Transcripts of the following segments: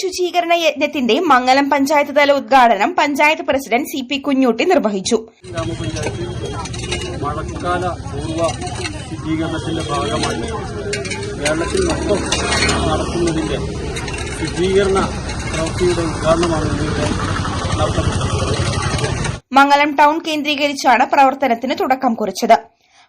ശുചീകരണ യജ്ഞത്തിന്റെ മംഗലം പഞ്ചായത്ത് തല ഉദ്ഘാടനം panchayat president C P Kunhutty നിർവഹിച്ചു. മഴക്കാല പൂർവ ശുചീകരണത്തിന്റെ ഭാഗമായി കേരളത്തിൽ മൊത്തം നടത്തുന്നതിന്റെ ശുചീകരണ പ്രവൃത്തിയുടെ ഉദ്ഘാടനമാണ് ഇന്നിവിടെ നടത്തപ്പെട്ടത്. മംഗലം ടൗൺ കേന്ദ്രീകരിച്ചാണ് പ്രവർത്തനത്തിന് തുടക്കം കുറിച്ചത്.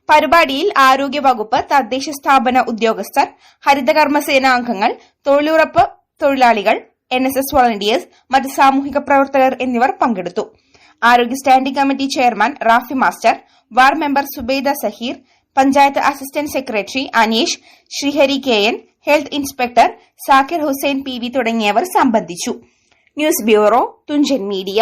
പരിപാടിയിൽ ആരോഗ്യവകുപ്പ് തദ്ദേശ സ്ഥാപന ഉദ്യോഗസ്ഥർ ഹരിതകർമ്മസേന അംഗങ്ങൾ തൊഴിലുറപ്പ് തൊഴിലാളികൾ എൻ എസ് എസ് വോളണ്ടിയേഴ്സ് മറ്റ് സാമൂഹിക പ്രവർത്തകർ എന്നിവർ പങ്കെടുത്തു. ആരോഗ്യ standing committee chairman Rafi master ward member Subaida Saheer panchayat assistant secretary Aneesh Sreehari K N health inspector Zakir Hussain P തുടങ്ങിയവർ സംബന്ധിച്ചു. News bureau Thunchan media.